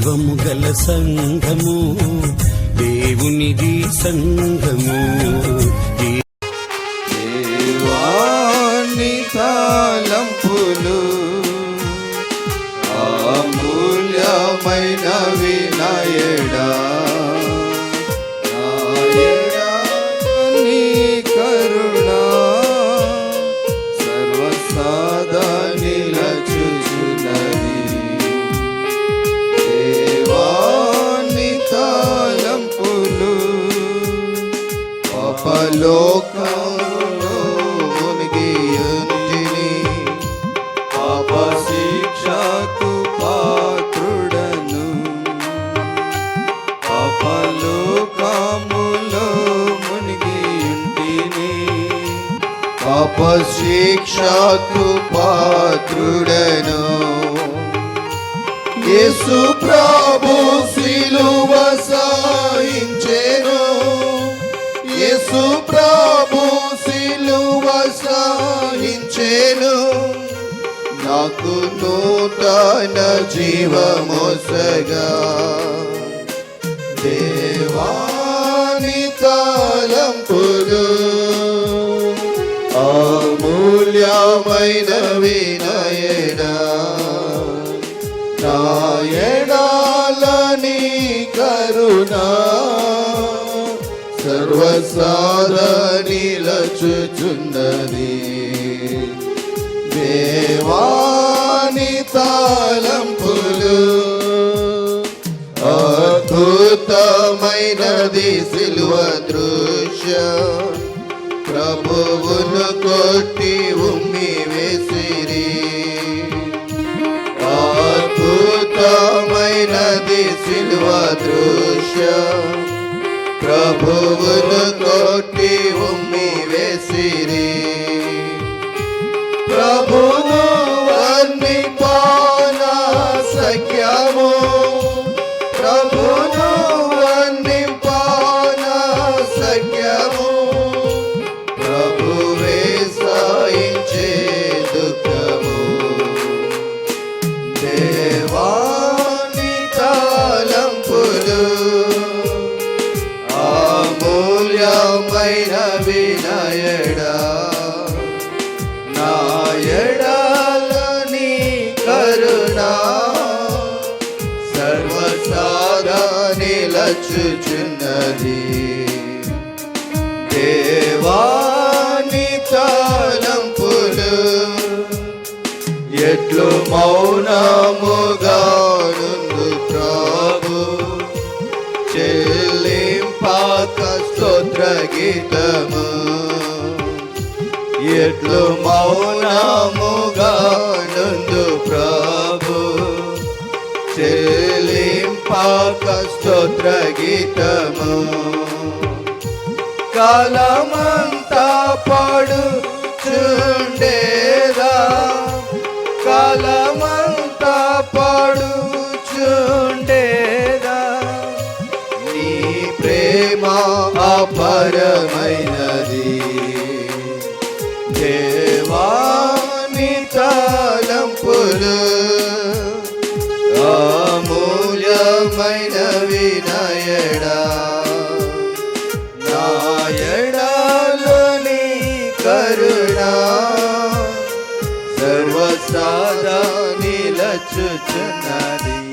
జీవము గల సంఘము దేవునిది సంఘము. ఈ దేవాని తలంపులు పాప పాత్రుడను. యేసు ప్రభు శిలువ సాయించెను. యేసు ప్రభు శిలువ సాయించెను. నాకు నూతన జీవమొసగా. దేవాని తలంపులు అమూల్యమైన వినయడా. నాయడాలని కరుణా. సర్వసార నిలచుచున్నది దేవాని తాళంపులు అద్భుతమైనది సిల్వ దృశ్యం. ప్రభువును కొట్టి ఉమ్మి వేసిరి. అద్భుతమైనది సిల్వ దృశ్యం. ప్రభువును కొట్టి ఉమ్మి వేసిరి. ప్రభును అన్ని పాన సఖ్యము. ప్రభును అన్ని పాన సఖ్యము. దేవాని తాళంపులు అమూల్యమైన వినయడా. నాయడాలని కరుణా సర్వసాదా నిలచుచున్నది. ఎట్లు మౌనముగా ప్రభు. చెల్లింపాక స్తోత్ర గీతము. ఎట్లు మౌనముగా నుండు ప్రభు. చెల్లింపాక స్తోత్ర గీతము. కాలమంగ పరమైనది. దేవాని తలంపులు అమూల్యమైన వినయడా. నాయడాలని కరుణా. సర్వసాదా నిలచుచున్నది.